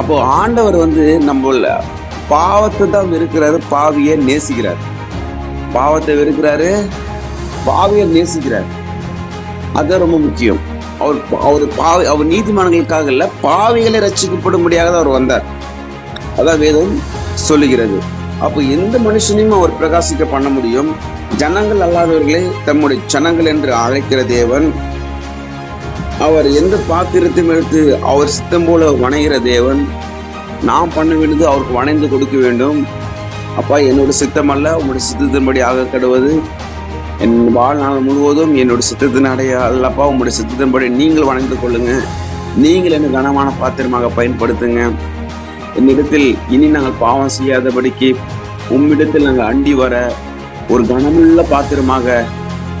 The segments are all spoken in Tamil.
அப்போ ஆண்டவர் வந்து நம்மள பாவத்தை தான் வெறுக்கிறாரு பாவியை நேசிக்கிறார். பாவத்தை வெறுக்கிறாரு பாவியை நேசிக்கிறார். அதுதான் ரொம்ப முக்கியம். அவர் அவர் பாவி அவர் நீதிமான்களுக்காக இல்ல பாவிகளை ரசிக்கப்படும்படியாக தான் அவர் வந்தார். அதான் வேதம் சொல்லுகிறது. அப்போ எந்த மனுஷனையும் அவர் பிரகாசிக்க பண்ண முடியும். ஜனங்கள் அல்லாதவர்களை தம்முடைய ஜனங்கள் என்று அழைக்கிற தேவன் அவர் எந்த பாத்திரத்தையும் எடுத்து அவர் சித்தம் போல வணைகிற தேவன் நாம் பண்ண வேண்டியது அவருக்கு வணைந்து கொடுக்க வேண்டும். அப்பா என்னோட சித்தம் அல்ல உங்களுடைய சித்தத்தின்படி ஆக கடுவது. என் வாழ்நாள் முழுவதும் என்னோட சித்தத்தின் அடைய அல்லப்பா உங்களுடைய சித்தத்தின்படி நீங்கள் வணைந்து கொள்ளுங்க. நீங்கள் என்ன கனமான பாத்திரமாக பயன்படுத்துங்க. என்னிடத்தில் இனி நாங்கள் பாவம் செய்யாதபடிக்கு உம்மிடத்தில் நாங்கள் அண்டி வர ஒரு கனமுள்ள பாத்திரமாக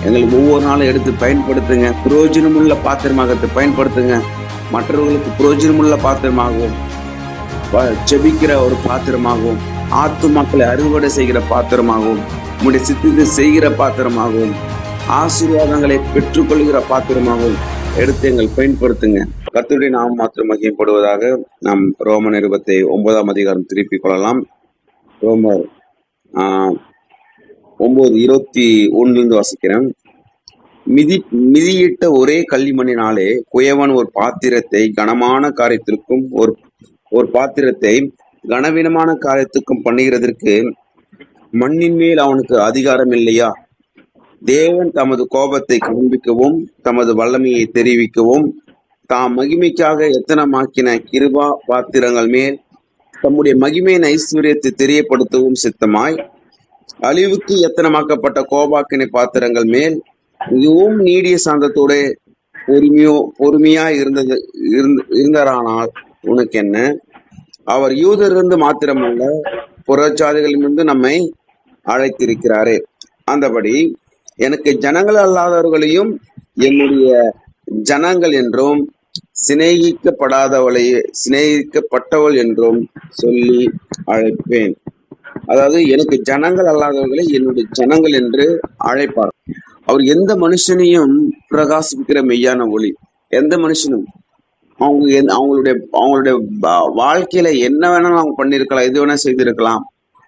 எங்களுக்கு ஒவ்வொரு நாளும் எடுத்து பயன்படுத்துங்க. புரோஜனமுள்ள பாத்திரமாக பயன்படுத்துங்க. மற்றவர்களுக்கு புரோஜனமுள்ள பாத்திரமாகவும் செபிக்கிற ஜெபிக்கிற ஒரு பாத்திரமாகவும் ஆத்துமாக்களை அறுவடை செய்கிற பாத்திரமாகவும் உங்களுடைய சித்தத்தை செய்கிற பாத்திரமாகவும் ஆசீர்வாதங்களை பெற்றுக்கொள்கிற பாத்திரமாகவும் எடுத்து எங்கள் பயன்படுத்துங்க. கத்துடைய நாம் மாத்திரம் மகிமைப்படுவதாக நாம் ரோம நிருபத்தை ஒன்பதாம் அதிகாரம் திருப்பிக் கொள்ளலாம். ரோமர் ஆஹ், ஒன்பது இருபத்தி ஒன்றிலிருந்து வாசிக்கிறேன். மிதி மிதியிட்ட ஒரே களிமண்ணினாலே குயவன் ஒரு பாத்திரத்தை கனமான காரியத்திற்கும் ஒரு ஒரு பாத்திரத்தை கனவீனமான காரியத்துக்கும் பண்ணுகிறதற்கு மண்ணின் மேல் அவனுக்கு அதிகாரம் இல்லையா? தேவன் தமது கோபத்தை காண்பிக்கவும் தமது வல்லமையை தெரிவிக்கவும் தாம் மகிமைக்காக எத்தனமாக்கின கிருபா பாத்திரங்கள் மேல் தம்முடைய மகிமையின் ஐஸ்வர்யத்தை தெரியப்படுத்தவும் சித்தமாய் அழிவுக்கு எத்தனமாக்கப்பட்ட கோபாக்கினை பாத்திரங்கள் மேல் மிகவும் நீடிய சாந்தத்தோட பொறுமையோ பொறுமையா இருந்தது இருந்த- இருந்தாரானால் உனக்கு என்ன அவர் யூதரிலிருந்து மாத்திரமல்ல புறச்சாதிகளிலிருந்து நம்மை அழைத்திருக்கிறாரே. அந்தபடி எனக்கு ஜனங்கள் அல்லாதவர்களையும் என்னுடைய ஜனங்கள் என்றும் சிநேகிக்கப்படாதவளை சிநேகிக்கப்பட்டவள் என்றும் சொல்லி அழைப்பேன். அதாவது எனக்கு ஜனங்கள் அல்லாதவர்களை என்னுடைய ஜனங்கள் என்று அழைப்பார் அவர் எந்த மனுஷனையும் பிரகாசிக்கிற மெய்யான ஒளி. எந்த மனுஷனும். அவங்க எந்த- அவங்களுடைய அவங்களுடைய வாழ்க்கையில என்ன வேணாலும் அவங்க பண்ணியிருக்கலாம் எது வேணா செய்திருக்கலாம்.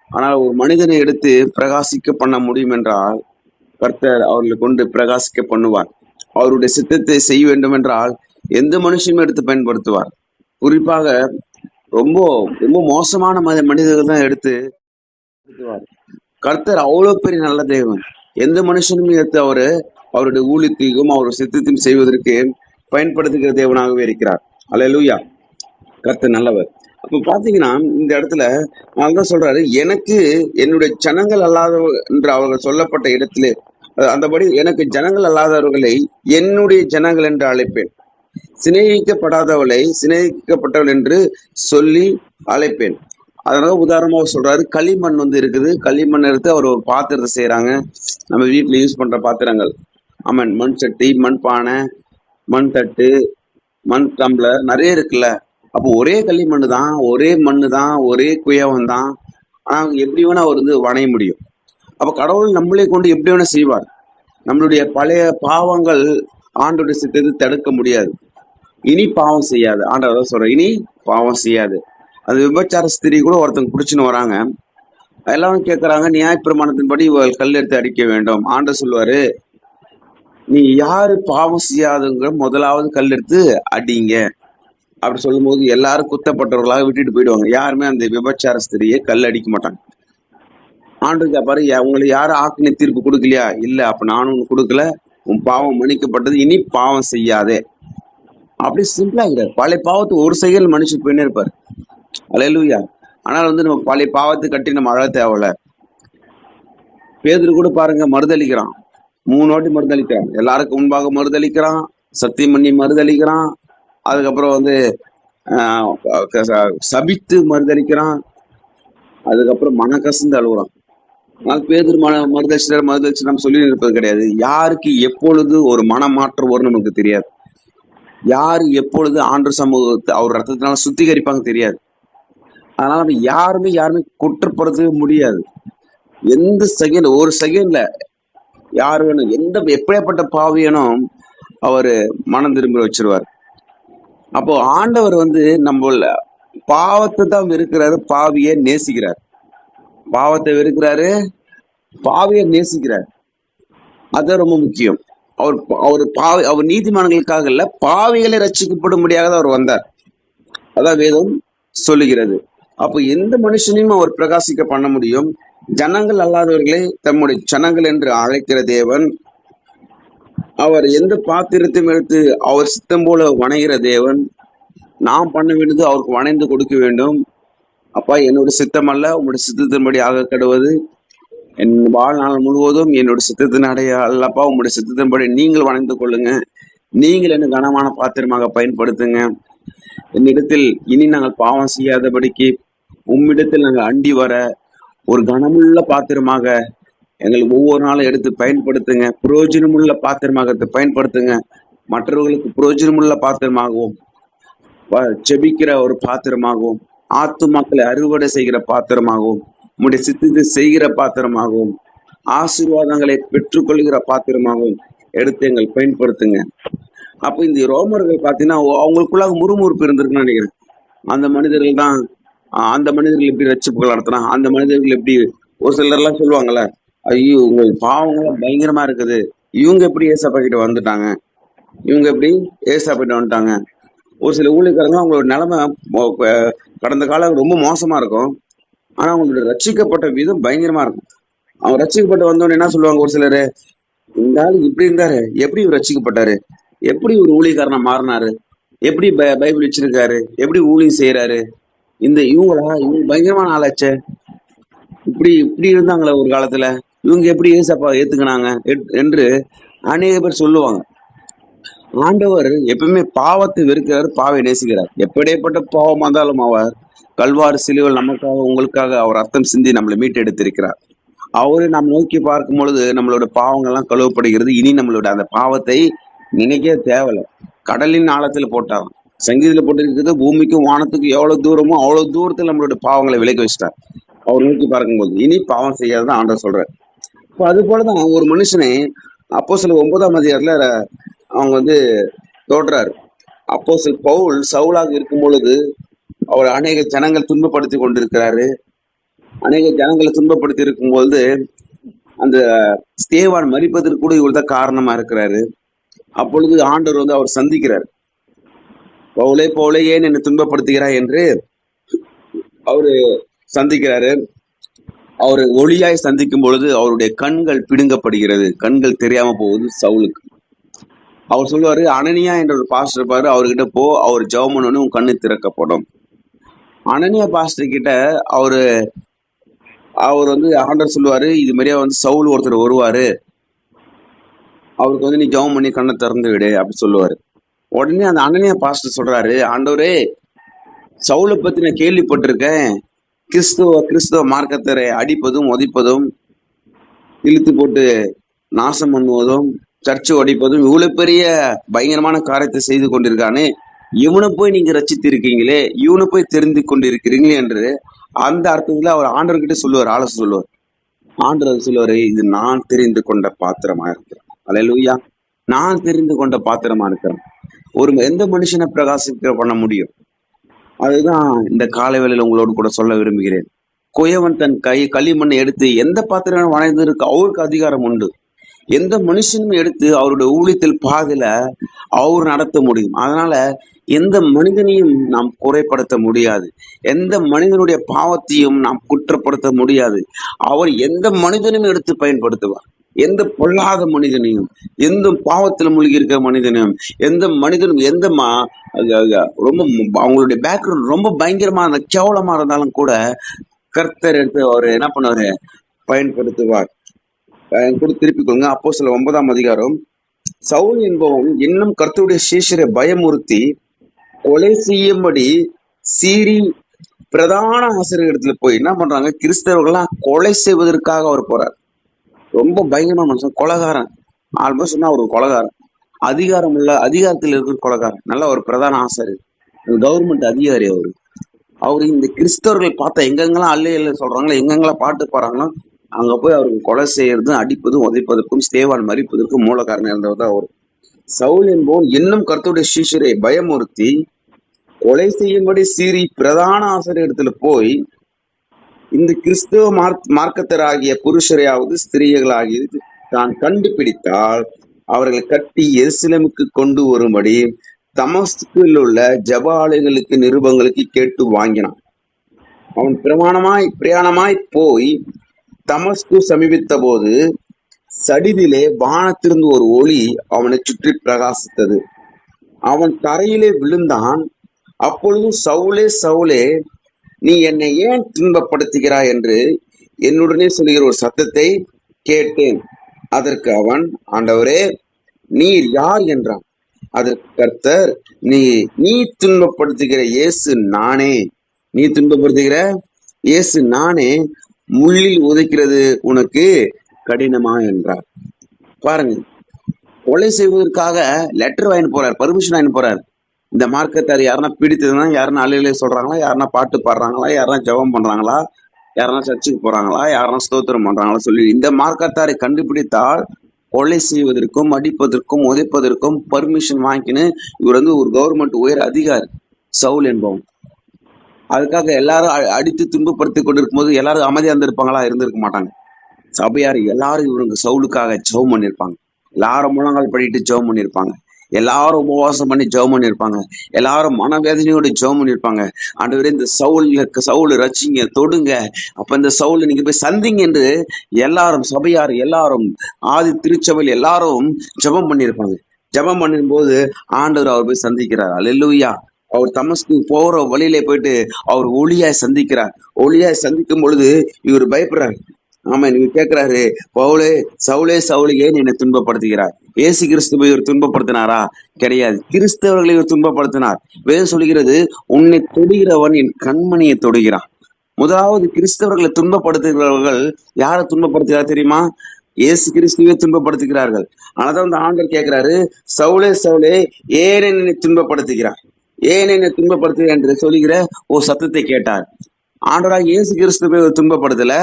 ஆனால் ஒரு மனிதனை எடுத்து பிரகாசிக்க பண்ண முடியும் என்றால் கர்த்தர் அவர்களை கொண்டு பிரகாசிக்க பண்ணுவார். அவருடைய சித்தத்தை செய்ய வேண்டும் என்றால் எந்த மனுஷனும் எடுத்து பயன்படுத்துவார். குறிப்பாக ரொம்ப ரொம்ப மோசமான மனிதர்கள் தான் எடுத்து கர்த்தர் அவ்வளவு பெரிய நல்ல தேவன் எந்த மனுஷனும் எடுத்து அவரு அவருடைய ஊழித்தையும் அவர் சித்தத்தையும் செய்வதற்கு பயன்படுத்துகிற தேவனாகவே இருக்கிறார். அல்லேலூயா கர்த்தர் நல்லவர். அப்ப பாத்தீங்கன்னா இந்த இடத்துல தான் சொல்றாரு எனக்கு என்னுடைய ஜனங்கள் அல்லாத என்று அவர்கள் சொல்லப்பட்ட இடத்திலே அந்தபடி எனக்கு ஜனங்கள் அல்லாதவர்களை என்னுடைய ஜனங்கள் என்று அழைப்பேன். சிநேகிக்கப்படாதவளை சிநேகிக்கப்பட்டவள் என்று சொல்லி அழைப்பேன். அதனால உதாரணமாக சொல்றாரு களிமண் வந்து இருக்குது. களிமண் எடுத்து அவர் ஒரு பாத்திரத்தை செய்கிறாங்க நம்ம வீட்டில் யூஸ் பண்ற பாத்திரங்கள். ஆமாம் மண் சட்டி மண் பானை மண் தட்டு மண் டம்ளர் நிறைய இருக்குல்ல. அப்போ ஒரே களிமண் தான் ஒரே மண்ணு தான் ஒரே குயவன் தான். ஆனால் எப்படி வேணா அவர் வந்து வணைய முடியும். அப்போ கடவுள் நம்மளே கொண்டு எப்படி வேணா செய்வார். நம்மளுடைய பழைய பாவங்கள் ஆண்டோட சித்தத்தை தடுக்க முடியாது. இனி பாவம் செய்யாது. ஆண்டவர் சொல்ற இனி பாவம் செய்யாது. அது விபச்சார ஸ்திரீ கூட ஒருத்தங்க பிடிச்சின்னு வராங்க. எல்லாரும் கேட்கறாங்க நியாயப்பிரமாணத்தின்படி இவள் கல் எடுத்து அடிக்க வேண்டும். ஆண்ட சொல்லுவாரு நீ யாரு பாவம் செய்யாதுங்கிற முதலாவது கல் எடுத்து அடிங்க. அப்படி சொல்லும்போது எல்லாரும் குத்தப்பட்டவர்களாக விட்டுட்டு போயிடுவாங்க. யாருமே அந்த விபச்சார ஸ்திரியை கல் அடிக்க மாட்டாங்க. ஆண்டு கேப்பாரு உங்களை யாரும் ஆக்கின தீர்ப்பு கொடுக்கலையா? இல்ல அப்ப நானும் உனக்கு கொடுக்கல. உன் பாவம் மன்னிக்கப்பட்டது. இனி பாவம் செய்யாதே. அப்படி சிம்பிளா கிடையாது பழைய பாவத்தை ஒரு செயல் மனுஷன் போயின்னே இருப்பாரு அலையலூயா. ஆனால் வந்து நம்ம பழைய பாவத்தை கட்டி நம்ம அழ தேவையில்ல. பேதுரு கூட பாருங்க மறுதளிக்கிறான். மூணு வாட்டி மறுதளிக்கிறான். எல்லாருக்கும் முன்பாக மறுதளிக்கிறான். சத்தியம் பண்ணி மறுதளிக்கிறான். அதுக்கப்புறம் வந்து ஆஹ் சபித்து மறுதளிக்கிறான். அதுக்கப்புறம் மன கசந்து அழுகுறான். ஆனால் பேதர் மன மறுதளிச்சிட்டார் மறுதளிச்சு நம்ம சொல்லி இருப்பது கிடையாது. யாருக்கு எப்பொழுது ஒரு மனமாற்றம் வரும் நமக்கு தெரியாது. யார் எப்பொழுது ஆண்டு சமூகத்தை அவர் ரத்தத்தினால சுத்திகரிப்பாங்க தெரியாது. அதனால நம்ம யாருமே யாருமே குற்றப்படுத்தவே முடியாது. எந்த செகண்ட் ஒரு செகண்ட்ல யார் வேணும் எந்த எப்படியாப்பட்ட பாவியனும் அவர் மனம் திரும்ப வச்சிருவார். அப்போ ஆண்டவர் வந்து நம்மள பாவத்தை தான் வெறுக்கிறாரு பாவியை நேசிக்கிறார். பாவத்தை வெறுக்கிறாரு பாவியை நேசிக்கிறார். அது ரொம்ப முக்கியம். அவர் அவர் பாவி அவர் நீதிமான்களுக்காக இல்ல பாவிகளை ரசிக்கப்படும் முடியாத அவர் வந்தார். அதான் வேதம் சொல்லுகிறது. அப்போ எந்த மனுஷனையும் அவர் பிரகாசிக்க பண்ண முடியும்? ஜனங்கள் அல்லாதவர்களை தம்முடைய ஜனங்கள் என்று அழைக்கிற தேவன். அவர் எந்த பாத்திரத்தையும் எடுத்து அவர் சித்தம் போல வணைகிற தேவன். நாம் பண்ண வேண்டியது அவருக்கு வணைந்து கொடுக்க வேண்டும். அப்பா என்னோட சித்தம் அல்ல உங்களுடைய சித்தத்தின்படி ஆக கடுவது. என் வாழ்நாள் முழுவதும் என்னோட சித்தத்தின் அடைய அல்லப்பா உங்களுடைய சித்தத்தின்படி நீங்கள் வணைந்து கொள்ளுங்க. நீங்கள் என்ன கனமான பாத்திரமாக பயன்படுத்துங்க. என்னிடத்தில் இனி நாங்கள் பாவம் செய்யாதபடிக்கு உம்மிடத்தில் நாங்கள் அண்டி வர ஒரு கனமுள்ள பாத்திரமாக எங்களுக்கு ஒவ்வொரு நாளும் எடுத்து பயன்படுத்துங்க. பிரயோஜனமுள்ள பாத்திரமாக எடுத்து பயன்படுத்துங்க. மற்றவர்களுக்கு பிரயோஜனமுள்ள பாத்திரமாகவும் செபிக்கிற ஜெபிக்கிற ஒரு பாத்திரமாகவும் ஆத்துமாக்களை அறுவடை செய்கிற பாத்திரமாகவும் உம்முடைய சித்தத்தை செய்கிற பாத்திரமாகவும் ஆசீர்வாதங்களை பெற்றுக்கொள்கிற பாத்திரமாகவும் எடுத்து எங்கள் பயன்படுத்துங்க. அப்ப இந்த ரோமர்கள் பாத்தீங்கன்னா அவ- அவங்களுக்குள்ளாக முறுமுறுப்பு இருந்திருக்குன்னு நினைக்கிறேன். அந்த மனிதர்கள் தான் அந்த மனிதர்கள் எப்படி ரட்சிப்புகள் நடத்தினா அந்த மனிதர்கள் எப்படி ஒரு சிலர்லாம் சொல்லுவாங்கல்ல ஐயோ உங்கள் பாவங்கள்லாம் பயங்கரமா இருக்குது. இவங்க எப்படி ஏசப்பா கிட்ட வந்துட்டாங்க? இவங்க எப்படி ஏசப்பா கிட்ட வந்துட்டாங்க? ஒரு சில ஊழியக்காரங்க அவங்களோட நிலைமை கடந்த காலம் ரொம்ப மோசமா இருக்கும். ஆனா அவங்களோட ரட்சிக்கப்பட்ட விதம் பயங்கரமா இருக்கும். அவங்க ரட்சிக்கப்பட்டு வந்தோடனே என்ன சொல்லுவாங்க ஒரு சிலரு? இந்த ஆள் இப்படி இருந்தாரு எப்படி இவர் ரட்சிக்கப்பட்டாரு? எப்படி ஒரு ஊழியக்காரனை மாறினாரு? எப்படி பை- பைபிள் வச்சிருக்காரு? எப்படி ஊழியம் செய்யறாரு இந்த இவங்களா இவங்க பயங்கரமான ஆளாச்சே. இப்படி இப்படி இருந்தாங்களே ஒரு காலத்துல. இவங்க எப்படி ஏசப்பா ஏத்துக்கினாங்க? என்று அநேக பேர் சொல்லுவாங்க. ஆண்டவர் எப்பவுமே பாவத்தை வெறுக்கிறார் பாவை நேசிக்கிறார். எப்படிப்பட்ட பாவம் வந்தாலும் அவர் கல்வாறு சிலுவல் நமக்காக உங்களுக்காக அவர் அர்த்தம் சிந்தி நம்மளை மீட்டெடுத்திருக்கிறார். அவரை நாம் நோக்கி பார்க்கும் பொழுது நம்மளோட பாவங்கள்லாம் கழுவப்படுகிறது. இனி நம்மளோட அந்த பாவத்தை நினைக்கவே தேவையில்ல. கடலின் ஆழத்தில் போட்டாங்க சங்கீதத்தில் போட்டிருக்கிறது பூமிக்கும் வானத்துக்கும் எவ்வளவு தூரமோ அவ்வளவு தூரத்தில் நம்மளோட பாவங்களை விலக்கி வச்சிட்டார். அவர் நோக்கி பார்க்கும்போது இனி பாவம் செய்யாதான் ஆண்டர் சொல்கிறார் இப்போ அது போலதான் ஒரு மனுஷனை அப்போ சில ஒன்பதாம் அதிகாரத்துல அவங்க வந்து தோற்றாரு. அப்போ சில பவுல் சவுலாக இருக்கும் பொழுது அவர் அநேக ஜனங்கள் துன்பப்படுத்தி கொண்டிருக்கிறாரு. அநேக ஜனங்களை துன்பப்படுத்தி இருக்கும்போது அந்த ஸ்தேவான் மறிப்பதற்கு கூட இவர் தான் காரணமா இருக்கிறாரு. அப்பொழுது ஆண்டவர் வந்து அவர் சந்திக்கிறார். பவுலே பவுலே ஏன் என்னை துன்பப்படுத்துகிறாய் என்று அவரு சந்திக்கிறாரு. அவர் ஒளியாய் சந்திக்கும் பொழுது அவருடைய கண்கள் பிடுங்கப்படுகிறது. கண்கள் தெரியாம போகுது சவுலுக்கு. அவர் சொல்லுவாரு அனனியா என்ற ஒரு பாஸ்டர் இருப்பாரு. அவர்கிட்ட போ அவர் ஜவமனு உன் கண்ணு திறக்கப்படும். அனனியா பாஸ்டர் கிட்ட அவரு அவர் வந்து ஆண்டர் சொல்லுவாரு இது மாதிரியா வந்து சவுல் ஒருத்தர் வருவாரு. அவருக்கு வந்து நீ ஜவம் பண்ணி கண்ணை திறந்து விடு அப்படி சொல்லுவாரு. உடனே அந்த அண்ணனையா பாஸ்டர் சொல்றாரு ஆண்டவரே சவுளை பத்தி நான் கேள்விப்பட்டிருக்கேன். கிறிஸ்துவ கிறிஸ்துவ மார்க்கத்தரை அடிப்பதும் உதைப்பதும் இழுத்து போட்டு நாசம் பண்ணுவதும் சர்ச்சை உடைப்பதும் இவ்வளவு பெரிய பயங்கரமான காரியத்தை செய்து கொண்டிருக்கானே. இவனை போய் நீங்க ரசித்து இருக்கீங்களே இவனை போய் தெரிந்து கொண்டிருக்கிறீங்களே என்று அந்த அர்த்தத்துல அவர் ஆண்டவர்கிட்ட சொல்லுவார் ஆலோசனை சொல்லுவார். ஆண்டவர் சொல்லுவாரு இது நான் தெரிந்து கொண்ட பாத்திரமா இருக்கிறேன் அலையலூயா நான் தெரிந்து கொண்ட பாத்திரமா இருக்கிறேன். ஒரு எந்த மனுஷனை பிரகாசிக்க பண்ண முடியும்? அதுதான் இந்த காலை வேளையில் உங்களோடு கூட சொல்ல விரும்புகிறேன். குயவன் தன் கை களிமண்ணை எடுத்து எந்த பாத்திரம் வளைந்திருக்கு? அவருக்கு அதிகாரம் உண்டு. எந்த மனுஷனும் எடுத்து அவருடைய ஊழியத்தில் பாதில அவர் நடத்த முடியும். அதனால எந்த மனிதனையும் நாம் குறைப்படுத்த முடியாது. எந்த மனிதனுடைய பாவத்தையும் நாம் குற்றப்படுத்த முடியாது. அவர் எந்த மனிதனையும் எடுத்து பயன்படுத்துவார். எந்த பொல்லாத மனிதனையும் எந்த பாவத்தில் மூழ்கி இருக்கிற மனிதனையும் எந்த மனிதனும் எந்த மா- அது- ரொம்ப அவங்களுடைய பேக்ரவுண்ட் ரொம்ப பயங்கரமா அந்த கேவலமா இருந்தாலும் கூட கர்த்தர் எடுத்து அவர் என்ன பண்ணுவாரு? பயன்படுத்துவார். கூட திருப்பி கொடுங்க. அப்போ சில ஒன்பதாம் அதிகாரம். சவுல் என்பவன் இன்னும் கர்த்தருடைய சீஷரை பயமுறுத்தி கொலை செய்யும்படி சீறி பிரதான ஆசிரியர் இடத்துல போய் என்ன பண்றாங்க? கிறிஸ்தவர்கள்லாம் கொலை செய்வதற்காக அவர் போறார். ரொம்ப பயங்கரமான மனுஷன் கொலகாரன். ஆல்மோஸ்ட் சொன்னா ஒரு கொலகாரன். அதிகாரம் உள்ள அதிகாரத்தில் இருக்கிற கொலகாரன். நல்ல ஒரு பிரதான ஆசிரியர் கவர்மெண்ட் அதிகாரி அவரு. அவர் இந்த கிறிஸ்தவர்கள் பார்த்தா எங்கெங்கெல்லாம் அல்ல இல்ல சொல்றாங்களோ எங்கெங்கெல்லாம் பாட்டு பாடுறாங்களோ அங்க போய் அவருக்கு கொலை செய்யறதும் அடிப்பதும் உதைப்பதற்கும் ஸ்தேவான் மறிப்பதற்கும் மூல காரணம் இருந்தவர் தான் அவர். சவுல் என்பவன் இன்னும் கருத்துடைய சீஷரை பயமுறுத்தி கொலை செய்யும்படி சீறி பிரதான ஆசிரியரிடத்துல போய் இந்த கிறிஸ்தவ மார்க் மார்க்கத்தராகிய புருஷரையாவது ஸ்திரீகளாகியது தான் கண்டுபிடித்தால் அவர்களை கட்டி எருசலேமுக்கு கொண்டு வரும்படி தமஸ்குவில் உள்ள ஜப ஆலைகளுக்கு நிருபங்களுக்கு கேட்டு வாங்கினான். அவன் பிரமாணமாய் பிரயாணமாய் போய் தமஸ்கு சமீபித்த போது சடிதிலே வானத்திலிருந்து ஒரு ஒளி அவனை சுற்றி பிரகாசித்தது. அவன் தரையிலே விழுந்தான். அப்பொழுது சவுலே சவுலே நீ என்னை ஏன் துன்பப்படுத்துகிறாய் என்று என்னுடனே சொல்லுகிற ஒரு சத்தத்தை கேட்டேன். அதற்கு அவன் ஆண்டவரே நீர் யார் என்றான். அதற்கு கர்த்தர் நீ நீ துன்பப்படுத்துகிற இயேசு நானே. நீ துன்பப்படுத்துகிற இயேசு நானே? முள்ளில் உதைக்கிறது உனக்கு கடினமா? என்றார். பாருங்க கொலை செய்வதற்காக லெட்டர் வாங்கிட்டு போறார் பர்மிஷன் வாங்கிட்டு போறார். இந்த மார்க்கத்தார் யாருன்னா பிடித்ததுன்னா யாருன்னா அலையிலே சொல்றாங்களா யாருன்னா பாட்டு பாடுறாங்களா யாருன்னா ஜெபம் பண்றாங்களா யாருன்னா சர்ச்சுக்கு போறாங்களா யாருன்னா ஸ்தோத்திரம் பண்றாங்களா சொல்லி இந்த மார்க்கத்தாரை கண்டுபிடித்தால் கொலை செய்வதற்கும் அடிப்பதற்கும் உதைப்பதற்கும் பர்மிஷன் வாங்கிக்கின்னு இவர் வந்து ஒரு கவர்மெண்ட் உயர் அதிகாரி சவுல் என்பவன். அதுக்காக எல்லாரும் அடித்து துன்பப்படுத்தி கொண்டிருக்கும் போது எல்லாரும் அமைதியாக இருந்திருப்பாங்களா? இருந்திருக்க மாட்டாங்க. சபையார் எல்லாரும் இவருங்க சவுலுக்காக ஜெபம் பண்ணியிருப்பாங்க. எல்லாரும் முழங்கால் படிட்டு ஜெபம் பண்ணியிருப்பாங்க. எல்லாரும் உபவாசம் பண்ணி ஜெபம் பண்ணியிருப்பாங்க. எல்லாரும் மனவேதனையோடு ஜெபம் பண்ணியிருப்பாங்க. ஆண்டவரே இந்த சவுல் சவுல் ரச்சிங்க தொடுங்க. அப்போ இந்த சவுல் நீங்க போய் சந்திங்க என்று எல்லாரும் சபையார் எல்லாரும் ஆதி திருச்சபையில் எல்லாரும் ஜெபம் பண்ணியிருப்பாங்க. ஜெபம் பண்ணும்போது ஆண்டவர் அவர் போய் சந்திக்கிறார். அல்லேலூயா அவர் தமஸ்கு போகிற வழியிலே போயிட்டு அவர் ஒளியாய் சந்திக்கிறார். ஒளியாய் சந்திக்கும் பொழுது இவர் பயப்படுறார். ஆமா நீங்க கேக்குறாரு. பவுலே சவுலே சவுலே என்னை துன்பப்படுத்துகிறார்? ஏசு கிறிஸ்துவை இவர் துன்பப்படுத்தினாரா? கிடையாது. கிறிஸ்தவர்களை இவர் துன்பப்படுத்தினார். வேதம் சொல்கிறது உன்னை தொடுகிறவன் என் கண்மணியை தொடுகிறான். முதலாவது கிறிஸ்தவர்களை துன்பப்படுத்துகிறவர்கள் யாரை துன்பப்படுத்துகிறார் தெரியுமா? இயேசு கிறிஸ்துவே துன்பப்படுத்துகிறார்கள். ஆனாதான் அந்த ஆண்டர் கேட்கிறாரு சவுலே சவுலே ஏன் என்னை துன்பப்படுத்துகிறார் ஏன் என்னை துன்பப்படுத்துகிறார் என்று சொல்லுகிற ஒரு சத்தத்தை கேட்டார். ஆண்டவராக இயேசு கிறிஸ்துவை துன்பப்படுத்தல.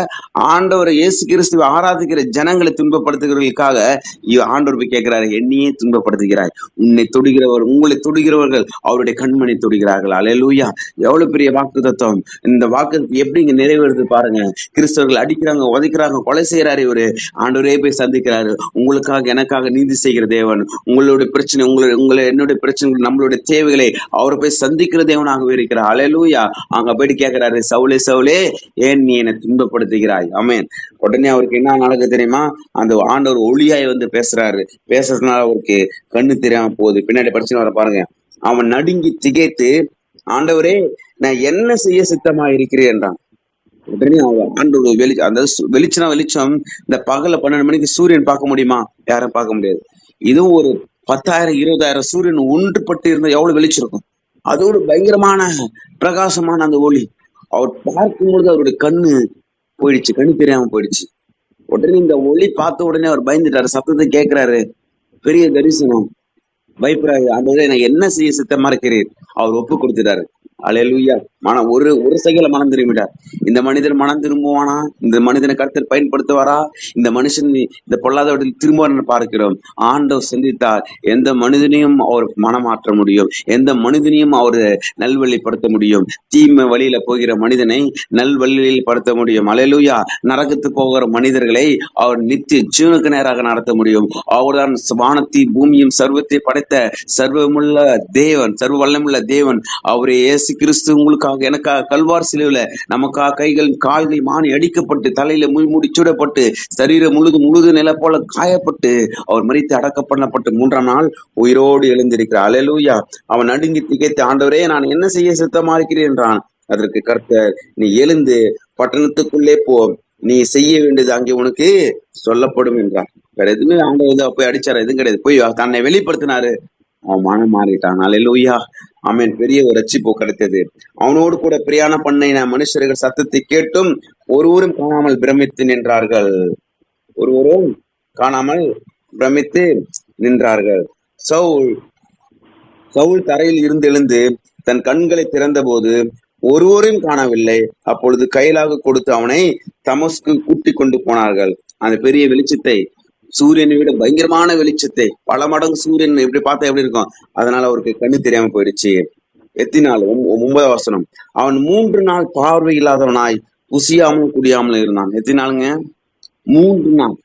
ஆண்டவரை இயேசு கிறிஸ்துவை ஆராதிக்கிற ஜனங்களை துன்பப்படுத்துகிறவர்களுக்காக ஆண்டவர் போய் கேட்கிறாரு என்னையே துன்பப்படுத்துகிறாய். உன்னை தொடுகிறவர் உங்களை தொடுகிறவர்கள் அவருடைய கண்மணி தொடுகிறார்கள் அலையலூயா எவ்வளவு பெரிய வாக்கு தத்துவம் இந்த வாக்கு எப்படி இங்க நிறைவேறுது பாருங்க. கிறிஸ்தவர்கள் அடிக்கிறாங்க உதைக்கிறாங்க கொலை செய்யறாரு இவரு. ஆண்டவரே போய் சந்திக்கிறாரு. உங்களுக்காக எனக்காக நீதி செய்கிற தேவன். உங்களுடைய பிரச்சனை உங்களுடைய உங்களை என்னுடைய பிரச்சனை நம்மளுடைய தேவைகளை அவரை போய் சந்திக்கிற தேவனாகவே இருக்கிறார். அலையலூயா அங்க போயிட்டு கேட்கிறாரு சவுலே சவுலே ஏன் நீ என்னை துன்பப்படுத்துகிறாய்? அமேன் உடனே அவருக்கு என்ன நடக்கு தெரியுமா? அந்த ஆண்டவர் ஒளியாய் வந்து பேசுறாரு. பேசுறதுனால அவருக்கு கண்ணு தெரியாம போகுது. பின்னாடி படிச்சு வர பாருங்க. அவன் நடுங்கி திகைத்து ஆண்டவரே நான் என்ன செய்ய சித்தமா இருக்கிறேன்? என்றான். உடனே அவன் ஆண்டோட வெளி அந்த சு- வெளிச்சம் வெளிச்சம் இந்த பகல பன்னெண்டு மணிக்கு சூரியன் பார்க்க முடியுமா? யாரும் பார்க்க முடியாது. இதுவும் ஒரு பத்தாயிரம் இருபதாயிரம் சூரியன் ஒன்றுபட்டு இருந்தா எவ்வளவு வெளிச்சம் இருக்கும்? அதோடு பயங்கரமான பிரகாசமான அந்த ஒளி. அவர் பார்க்கும்பொழுது அவருடைய கண்ணு போயிடுச்சு கண்ணு தெரியாம போயிடுச்சு. உடனே இந்த ஒளி பார்த்த உடனே அவர் பயந்துட்டாரு. சத்தத்தை கேட்கிறாரு பெரிய தரிசனம். பயப்படாது. அந்த நான் என்ன செய்ய சித்தமா இருக்கிறீர் அவர் ஒப்பு கொடுத்துட்டாரு. அலையலூயா. மனம் ஒரு ஒரு செயல மனம் திரும்பிட்டார். இந்த மனிதன் மனம் திரும்புவானா? இந்த மனிதனை கருத்தில் பயன்படுத்துவாரா? இந்த மனுஷன் இந்த பொல்லாதவற்றில் திரும்ப பார்க்கிறோம். ஆண்டவர் சிந்தித்தார் எந்த மனிதனையும் அவர் மனம் மாற்ற முடியும். எந்த மனிதனையும் அவர் நல்வழிப்படுத்த முடியும். தீமை வழியில போகிற மனிதனை நல்வழியில் படுத்த முடியும். அலையலூயா. நரகத்து போகிற மனிதர்களை அவர் நித்திய ஜீவனுக்கு நேராக நடத்த முடியும். அவர்தான் வானத்தை பூமியும் சர்வத்தை படைத்த சர்வமுள்ள தேவன் சர்வ வல்லமுள்ள தேவன். அவரே இயேசு கிறிஸ்து உங்களுக்காக எனக்காக கல்வார் சிலுவையில நமக்காக கைகள் கால்கள் மானி அடிக்கப்பட்டு தலையில முள் முடி சூடப்பட்டு சரீரம் முழுது முழுது நில போல காயப்பட்டு அவர் மறித்து அடக்க பண்ணப்பட்டு மூன்றாம் நாள் உயிரோடு எழுந்திருக்கிறார். அலையலூயா அவன் நடுங்கி திகைத்து ஆண்டவரே நான் என்ன செய்ய சித்தமா இருக்கிறேன்? என்றான். அதற்கு கர்த்தர் நீ எழுந்து பட்டணத்துக்குள்ளே போ. நீ செய்ய வேண்டியது அங்கே உனக்கு சொல்லப்படும் என்றார். வேற எதுவுமே ஆண்டவர் போய் அடிச்சாரு? எதுவும் கிடையாது. போய் தன்னை வெளிப்படுத்தினாரு. அவன் மனம் மாறிட்டான். அலையிலூயா அவன் பெரிய ஒரு ரட்சிப்பு கிடைத்தது. அவனோடு கூட பிரயாணம் பண்ணின மனுஷர்கள் சத்தத்தை கேட்டும் ஒருவரும் காணாமல் பிரமித்து நின்றார்கள். ஒருவரும் காணாமல் பிரமித்து நின்றார்கள். சவுல் சவுல் தரையில் இருந்து எழுந்து தன் கண்களை திறந்தபோது ஒருவரையும் காணவில்லை. அப்பொழுது கையிலாக கொடுத்து அவனை தமஸ்கு கூட்டிக் கொண்டு போனார்கள். அந்த பெரிய வெளிச்சத்தை சூரியனை விட பயங்கரமான வெளிச்சத்தை பல மடங்கு சூரியன் எப்படி பார்த்தா எப்படி இருக்கும்? அதனால அவருக்கு கண்ணு தெரியாம போயிடுச்சு. எத்தினாலும் நாள் ஒன்பதாம் வசனம் அவன் மூன்று நாள் பார்வை இல்லாதவனாய் புசியாமலும் குடியாமலும் இருந்தான். எத்தினாலுங்க மூன்று நாள்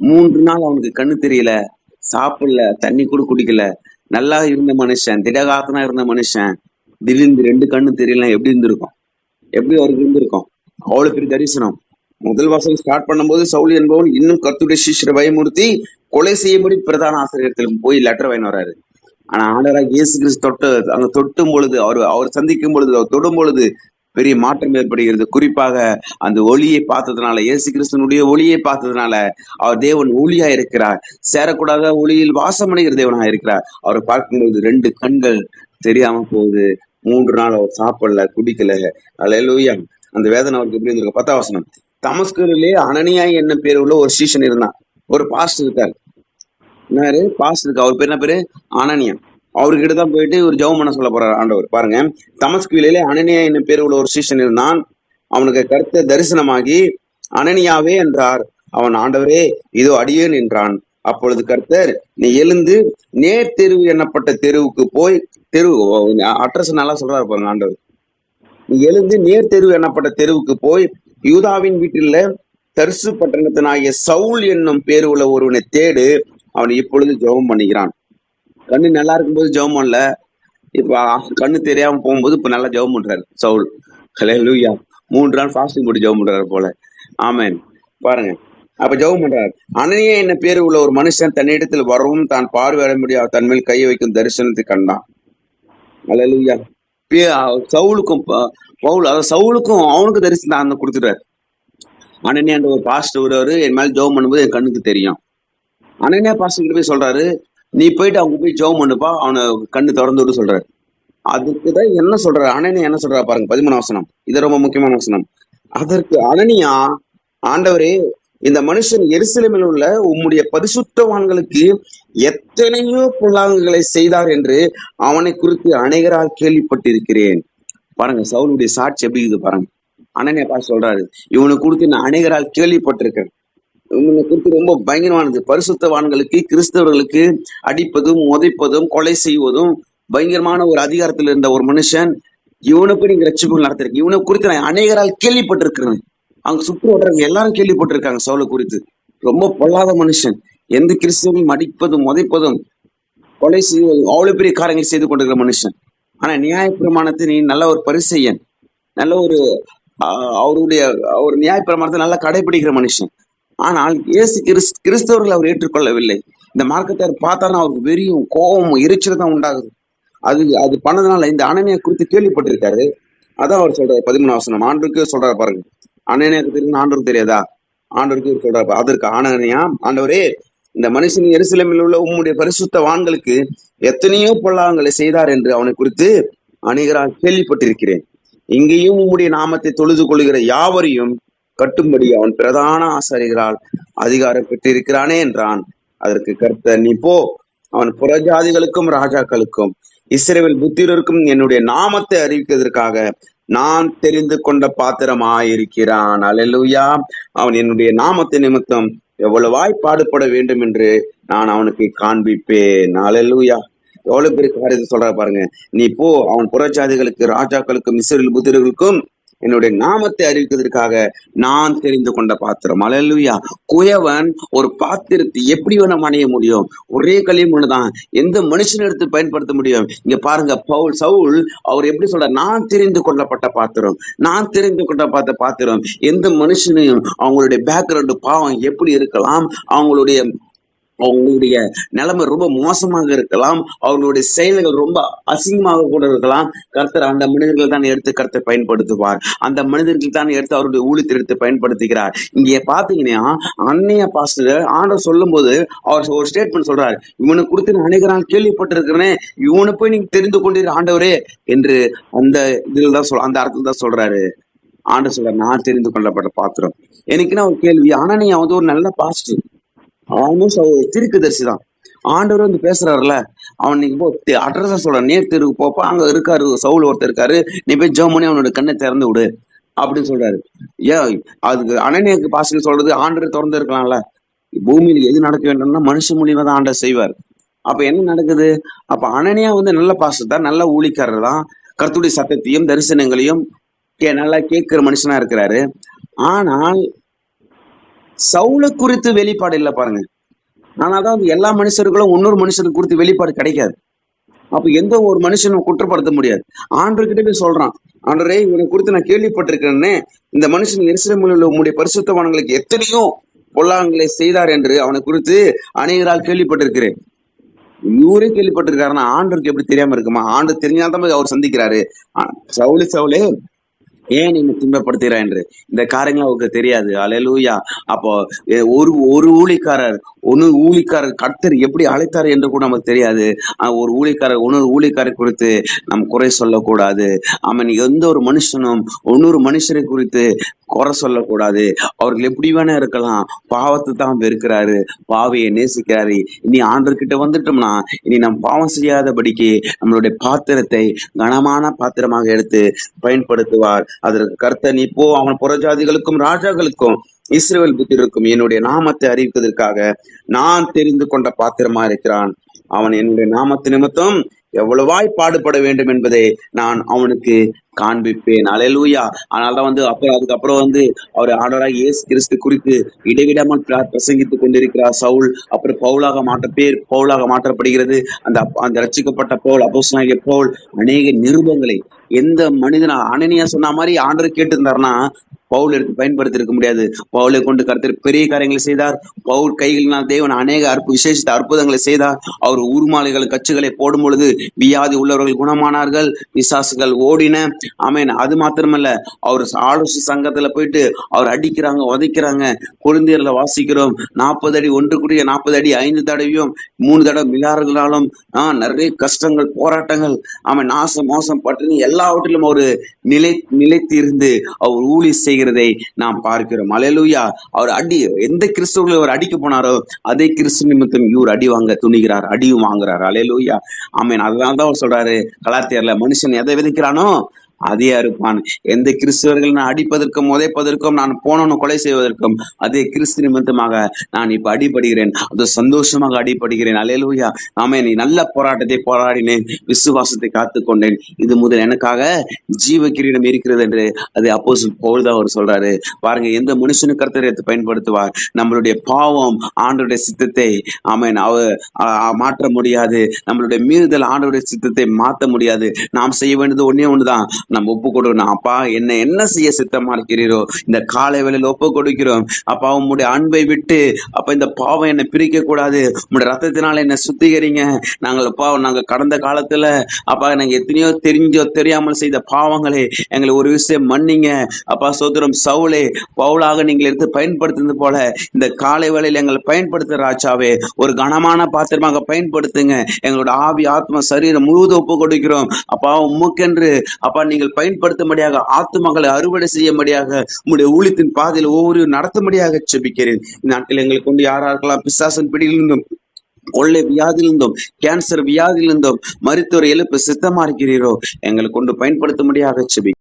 மூன்று நாள் அவனுக்கு கண்ணு தெரியல சாப்பிடல தண்ணி கூட குடிக்கல நல்லா இருந்த மனுஷன் திடகாத்தனா இருந்த மனுஷன் திடீர்னு ரெண்டு கண்ணு தெரியல எப்படி இருந்திருக்கும்? எப்படி அவருக்கு இருந்திருக்கும்? அவ்வளவு பெரிய தரிசனம். முதல் வாசல் ஸ்டார்ட் பண்ணும்போது சவுல் என்பவன் இன்னும் கத்துடைய சிஷ்யர் பயமுறுத்தி கொலை செய்யும்படி பிரதான ஆசிரியர்களுக்கு போய் லெட்டர் வாங்கி வராரு ஆனா ஆண்டவராக இயேசு கிறிஸ்து தொட்டு அங்க தொட்டும் பொழுது அவர் அவர் சந்திக்கும் பொழுது அவர் தொடும் பொழுது பெரிய மாற்றம் ஏற்படுகிறது. குறிப்பாக அந்த ஒளியை பார்த்ததுனால இயேசு கிறிஸ்தனுடைய ஒளியை பார்த்ததுனால அவர் தேவன் ஒளியா இருக்கிறார். சேரக்கூடாத ஒளியில் வாசமடைகிற தேவனாக இருக்கிறார். அவரை பார்க்கும்போது ரெண்டு கண்கள் தெரியாம போகுது. மூன்று நாள் அவர் சாப்பிடல குடிக்கல. அலையலூயா அந்த வேதனை அவருக்கு எப்படி இருந்திருக்கு? பத்தாவசனம் தமஸ்கரிலே அனனியா என்ன பேர் உள்ள ஒரு சீசன் இருந்தான். ஒரு பாஸ்ட் இருக்காரு. என்னாரு? பாஸ்ட் இருக்கு? அவர் பேர் என்ன பேரு? அனனியா. அவர்கிட்ட தான் போயிட்டு ஒரு ஜெபம் பண்ண சொல்ல போறாரு ஆண்டவர். பாருங்க. தமஸ்கிலே அனனியா என்ன பேர் உள்ள ஒரு சீசன் இருந்தான். அவனுக்கு கருத்த தரிசனமாகி அனனியாவே என்றார். அவன் ஆண்டவரே இதோ அடியேன் என்றான். அப்பொழுது கர்த்தர் நீ எழுந்து நேர் தெருவு எண்ணப்பட்ட தெருவுக்கு போய் தெரு அட்ரஸ் நல்லா சொல்றாரு பாருங்க ஆண்டவர். நீ எழுந்து நேர் தெருவு எண்ணப்பட்ட தெருவுக்கு போய் யூதாவின் வீட்டில் தரிசு பட்டணத்தினாகிய சவுல் என்னும் பேர் உள்ள ஒருவனை தேடு அவன் இப்பொழுது ஜெபம் பண்ணுகிறான். கண்ணு நல்லா இருக்கும்போது ஜெபம் பண்ணல. இப்ப கண்ணு தெரியாம போகும்போது இப்ப நல்லா ஜெபம் பண்றாரு சவுல். ஹலே லூயா மூன்று நாள் ஃபாஸ்டிங் போட்டு ஜெபம் பண்றாரு போல. ஆமேன் பாருங்க. அப்ப ஜெபம் பண்றாரு. அனனியா என்ன பேர் உள்ள ஒரு மனுஷன் தன்னிடத்தில் வரவும் தான் பார்வையிட முடியாது தன் மேல் கையை வைக்கும் தரிசனத்தை கண்டான். ஹலே லூயா சவுலுக்கும் பவுல் அதாவது சவுலுக்கும் அவனுக்கு தரிசனம் அந்த கொடுத்துட்டாரு. அனனியான்ற ஒரு பாஸ்டர் வருவாரு என் மேல ஜோம் பண்ணும்போது என் கண்ணுக்கு தெரியும். அனனியா பாஸ்டர் கிட்ட போய் சொல்றாரு நீ போயிட்டு அவங்க போய் ஜோம் பண்ணுப்பா அவனை கண்ணு திறந்து விட்டு சொல்றாரு. அதுக்கு தான் என்ன சொல்றாரு? அனனியா என்ன சொல்றாரு பாருங்க பதிமூணு வசனம். இது ரொம்ப முக்கியமான வசனம். அதற்கு அனனியா ஆண்டவரே இந்த மனுஷன் எருசலேமில் உள்ள உம்முடைய பரிசுத்தவான்களுக்கு எத்தனையோ புல்லாங்குகளை செய்தார் என்று அவனை குறித்து அநேகரால் கேள்விப்பட்டிருக்கிறேன். பாருங்க சவுலுடைய சாட்சி எப்படி இருக்குது பாருங்க. அனன்யா பா சொல்றாரு இவனை குறித்து நான் அநேகரால் கேள்விப்பட்டிருக்கேன். இவனை குறித்து ரொம்ப பயங்கரமானது. பரிசுத்தவான்களுக்கு கிறிஸ்தவர்களுக்கு அடிப்பதும் உதைப்பதும் கொலை செய்வதும் பயங்கரமான ஒரு அதிகாரத்தில் இருந்த ஒரு மனுஷன் இவனுக்கு நீங்க ரட்சிப்பு நடத்திருக்கு இவனை குறித்து நான் அநேகரால் கேள்விப்பட்டிருக்கிறேன். அங்க சுற்று வட்டவங்க எல்லாரும் கேள்விப்பட்டிருக்காங்க சவுளை குறித்து. ரொம்ப பொல்லாத மனுஷன். எந்த கிறிஸ்தவனையும் அடிப்பதும் உதைப்பதும் கொலை செய்வதும் அவ்வளவு பெரிய காரியங்கள் செய்து கொண்டிருக்கிற மனுஷன். ஆனா நியாய பிரமாணத்தை நீ நல்ல ஒரு பரிசெய்யன் நல்ல ஒரு அவருடைய அவர் நியாய பிரமாணத்தை நல்லா கடைபிடிக்கிற மனுஷன். ஆனால் இயேசு கிறிஸ் கிறிஸ்தவர்கள் அவர் ஏற்றுக்கொள்ளவில்லை. இந்த மார்க்கத்தை பார்த்தாலும் அவருக்கு வெறியும் கோபமும் எரிச்சல் தான் உண்டாகுது. அது அது பண்ணதுனால இந்த அனனியா குறித்து கேள்விப்பட்டிருக்காரு. அதான் அவர் சொல்றாரு பதிமூணு வசனம். ஆண்டுக்கு சொல்றாரு பாருங்க. அனனியாக்கு தெரியும் ஆண்டவருக்கு தெரியாதா? ஆண்டவருக்கு இவர் சொல்றாரு அதற்கு ஆனனியா ஆண்டவரே இந்த மனுஷன் எருசலமில் உள்ள உம்முடைய பரிசுத்த வான்களுக்கு எத்தனையோ பொல்லாங்களை செய்தார் என்று அவனை குறித்து அநேகரால் கேள்விப்பட்டிருக்கிறேன். இங்கேயும் உம்முடைய நாமத்தை தொழுது கொள்கிற யாவரையும் கட்டும்படி அவன் பிரதான ஆசாரிகளால் அதிகாரம் பெற்றிருக்கிறானே என்றான். அதற்கு கருத்த நீ போ. அவன் புறஜாதிகளுக்கும் ராஜாக்களுக்கும் இஸ்ரேவில் புத்திரருக்கும் என்னுடைய நாமத்தை அறிவிக்கிறதற்காக நான் தெரிந்து கொண்ட பாத்திரமாயிருக்கிறான். அலெலுயா அவன் என்னுடைய நாமத்தை நிமித்தம் எவ்வளவாய் பாடுபட வேண்டும் என்று நான் அவனுக்கு காண்பிப்பேன். அல்லேலூயா எவ்வளவு பெரிய காரியத்தை சொல்ற பாருங்க. நீ போ அவன் புறஜாதிகளுக்கு ராஜாக்களுக்கும் இஸ்ரவேல் புத்திரர்களுக்கும் என்னுடைய நாமத்தை அறிவிக்கிறதுக்காக நான் தெரிந்து கொண்ட பாத்திரம். அலலுயா குயவன் ஒரு பாத்திரத்தை எப்படி வேணும் அணைய முடியும். ஒரே கல்யம் ஒண்ணுதான் எந்த மனுஷன் எடுத்து பயன்படுத்த முடியும்? இங்க பாருங்க பவுல் சவுல் அவர் எப்படி சொல்ற? நான் தெரிந்து கொள்ளப்பட்ட பாத்திரம். நான் தெரிந்து கொண்ட பார்த்த பாத்திரம். எந்த மனுஷனையும் அவங்களுடைய பேக்ரவுண்டு பாவம் எப்படி இருக்கலாம்? அவங்களுடைய அவங்களுடைய நிலைமை ரொம்ப மோசமாக இருக்கலாம். அவர்களுடைய செயல்கள் ரொம்ப அசிங்கமாக கூட இருக்கலாம். கர்த்தர் அந்த மனிதர்கள் தான் எடுத்து கர்த்தர் பயன்படுத்துவார். அந்த மனிதர்கள் தான் எடுத்து அவருடைய ஊழியத்தை எடுத்து பயன்படுத்துகிறார். இங்கே பாத்தீங்கன்னா அன்னைய பாஸ்டர் ஆண்டவர் சொல்லும்போது அவர் ஒரு ஸ்டேட்மெண்ட் சொல்றாரு. இவனை குறித்து நான் அநேக நாள் கேள்விப்பட்டிருக்கிறேன். இவனை போய் நீங்க தெரிந்து கொண்டீர் ஆண்டவரே என்று அந்த இதில் தான் சொல் அந்த அர்த்தம் தான் சொல்றாரு. ஆண்டர் சொல்றாரு நான் தெரிந்து கொள்ளப்பட்ட பாத்திரம். எனக்குன்னா ஒரு கேள்வி. ஆனா நீ வந்து ஒரு நல்ல பாஸ்டர் ஆல்மோஸ்ட் அவர் தீர்க்கதரிசி தான் ஆண்டவர் வந்து பேசுறாருல அவன் நீங்க போ அட்ரஸ் சொல்ற நேர் தெருவுக்கு போப்ப அங்க இருக்காரு சவுல் ஒருத்தர் இருக்காரு நீ போய் ஜெர்மனி அவனோட கண்ணை திறந்து விடு அப்படின்னு சொல்றாரு. ஏன் அதுக்கு அனனியாக்கு பாசங்க சொல்றது ஆண்டவர் திறந்து இருக்கலாம்ல. பூமியில எது நடக்க வேண்டும்னா மனுஷ மூலியமா தான் ஆண்டர் செய்வார். அப்ப என்ன நடக்குது? அப்ப அனனியா வந்து நல்ல பாசத்தார் நல்ல ஊழிக்காரர் தான். கருத்துடைய சத்தத்தையும் தரிசனங்களையும் கே- நல்லா கேட்கிற மனுஷனா இருக்கிறாரு. ஆனால் சவுல குறித்து வெளிப்பாடு இல்லை பாருங்க. ஆனாதான் எல்லா மனுஷர்களும் இன்னொரு மனுஷனுக்கு குறித்து வெளிப்பாடு கிடைக்காது. அப்ப எந்த ஒரு மனுஷனும் குற்றப்படுத்த முடியாது. ஆண்டர்கிட்ட போய் சொல்றான் ஆண்டரே இவனை குறித்து நான் கேள்விப்பட்டிருக்கிறேன்னு இந்த மனுஷன் எரிசிலமில் உள்ள உம்முடைய பரிசுத்தவான்களுக்கு எத்தனையோ பொல்லாங்களை செய்தார் என்று அவனை குறித்து அநேகரால் கேள்விப்பட்டிருக்கிறேன். இவரே கேள்விப்பட்டிருக்காருன்னா ஆண்டருக்கு எப்படி தெரியாம இருக்குமா? ஆண்டு தெரிஞ்சாதான் போய் அவர் சந்திக்கிறாரு. சவுளி சவுளே ஏன் நீங்க துன்பப்படுத்துகிறா என்று? இந்த காரியங்கள் அவருக்கு தெரியாது. அலையலூயா அப்போ ஒரு ஒரு ஊழிக்காரர் ஒன்னு ஊழிக்காரர் கர்த்தர் எப்படி அழைத்தார் என்று கூட நமக்கு தெரியாது. ஒரு ஊழிக்காரர் ஒன்னொரு ஊழிக்காரர் குறித்து நம் குறை சொல்லக்கூடாது. அவன் எந்த ஒரு மனுஷனும் ஒன்னொரு மனுஷரை குறித்து குறை சொல்லக்கூடாது. அவர்கள் எப்படி வேணா இருக்கலாம். பாவத்தை தான் வெறுக்கிறாரு. பாவியை நேசிக்கிறாரு. இனி ஆண்டர்கிட்ட வந்துட்டோம்னா இனி நம் பாவம் செய்யாதபடிக்கு நம்மளுடைய பாத்திரத்தை கனமான பாத்திரமாக எடுத்து பயன்படுத்துவார். அதற்கு கர்த்தர் நீ போ அவன் புறஜாதிகளுக்கும் ராஜாக்களுக்கும் இஸ்ரேல் புத்திருக்கும் என்னுடைய நாமத்தை அறிவிப்பதற்காக நான் தெரிந்து கொண்ட பாத்திரமா இருக்கிறான். அவன் என்னுடைய நாமத்து நிமித்தம் எவ்வளவாய் பாடுபட வேண்டும் என்பதை நான் அவனுக்கு காண்பிப்பேன். அலையலூயா. அதனாலதான் வந்து அப்புறம் அதுக்கப்புறம் வந்து அவர் ஆண்டவராக இயேசு கிறிஸ்து குறித்து இடைவிடாமல் பிரசங்கித்துக் கொண்டிருக்கிறார் சவுல். அப்புறம் பவுலாக மாற்ற பேர் பவுலாக மாற்றப்படுகிறது. அந்த அந்த ரச்சிக்கப்பட்ட பவுல் அப்போஸ்தலனாகிய பவுல் அநேக நிருபங்களை எந்த மனிதனா அனனியா சொன்ன மாதிரி ஆண்டர் கேட்டு இருந்தாருன்னா பவுல் எடுத்து பயன்படுத்தி இருக்க முடியாது. பவுலை கொண்டு கருத்தர் பெரிய காரியங்களை செய்தார். பவுல் கைகளினால் தேவன் அநேக அற்பு விசேஷித்த அற்புதங்களை செய்தார். அவர் உருமாலைகள் கச்சுகளை போடும் பொழுது வியாதி உள்ளவர்கள் குணமானார்கள். விசாசுகள் ஓடின. ஆமேன். அது மாத்திரமல்ல அவர் ஆலோசி சங்கத்துல போயிட்டு அவர் அடிக்கிறாங்க உதைக்கிறாங்க. கொழுந்தியர்ல வாசிக்கிறோம். நாற்பது அடி ஒன்று கூடிய நாற்பது அடி ஐந்து தடவையும் மூணு தடவை மிலாறுகளாலும் ஆஹ் நிறைய கஷ்டங்கள் போராட்டங்கள். அவன் நாசம் மோசம் பட்டினி எல்லாவற்றிலும் ஒரு நிலை நிலைத்து இருந்து அவர் ஊழி செய்கிறதை நாம் பார்க்கிறோம். அலையலூயா. அவர் அடி எந்த கிறிஸ்துவர்கள் அவர் அடிக்க போனாரோ அதே கிறிஸ்து நிமித்தம் இவர் அடி வாங்க துணிகிறார் அடியும் வாங்குறார் அலையலூயா. ஆமீன். அதனால தான் அவர் சொல்றாரு. கலாத்தியர்ல மனுஷன் எதை விதைக்கிறானோ அதே அறுப்பான். எந்த கிறிஸ்தவர்கள் நான் அடிப்பதற்கும் உதைப்பதற்கும் நான் போனவனும் கொலை செய்வதற்கும் அதே கிறிஸ்து நிமித்தமாக நான் இப்ப அடிபடுகிறேன். அது சந்தோஷமாக அடிபடுகிறேன். அலையலூயா ஆமே நீ நல்ல போராட்டத்தை போராடினேன். விசுவாசத்தை காத்துக்கொண்டேன் இது முதல் எனக்காக ஜீவ கிரீடம் இருக்கிறது என்று அது அப்போ பவுல்தான் அவர் சொல்றாரு. பாருங்க எந்த மனுஷனு கருத்தரை எடுத்து பயன்படுத்துவார்? நம்மளுடைய பாவம் ஆண்டோடைய சித்தத்தை ஆமேன் அவ மாற்ற முடியாது. நம்மளுடைய மீறுதல் ஆண்டோடைய சித்தத்தை மாற்ற முடியாது. நாம் செய்ய வேண்டியது ஒன்னே ஒண்ணுதான். நம்ம ஒப்பு கொடுக்கணும் அப்பா என்ன என்ன செய்ய சித்தமா இருக்கிறீரோ இந்த காலை வேலையில் ஒப்பு கொடுக்கிறோம் அப்பா உம்முடைய அன்பை விட்டு அப்ப இந்த பாவம் என்னை பிரிக்க கூடாது உம்முடைய ரத்தத்தினால என்னை சுத்திகரிங்க. நாங்கள் அப்பா நாங்க கடந்த காலத்துல அப்பா நாங்கள் எத்தனையோ தெரிஞ்சோ தெரியாமல் செய்த பாவங்களை எங்களை ஒரு விஷயம் மன்னிங்க. அப்பா சோதரம் சவுளே பவுலாக நீங்கள் எடுத்து பயன்படுத்துறது போல இந்த காலை வேலையில் எங்களை பயன்படுத்துற ராஜாவே ஒரு கனமான பாத்திரமாக பயன்படுத்துங்க. எங்களோட ஆவி ஆத்மா சரீரம் முழுவதும் ஒப்பு கொடுக்கிறோம் அப்பா உமக்கென்று அப்பா நீங்கள் பயன்படுத்தும்படியாக ஆத்துமகளை அறுவடை செய்யும்படியாக உங்களுடைய ஊழியத்தின் பாதையில் ஒவ்வொரு நடத்தும்படியாக செபிக்கிறேன் நாட்டில் எங்களுக்கு கொண்டு யாராருக்கெல்லாம் பிசாசன் பிடியிலிருந்தும் கொள்ளை வியாதியிலிருந்தும் கேன்சர் வியாதியிலிருந்தும் மருத்துவர் எழுப்பு சித்தமா இருக்கிறீரோ எங்களை கொண்டு பயன்படுத்தும்படியாக செபி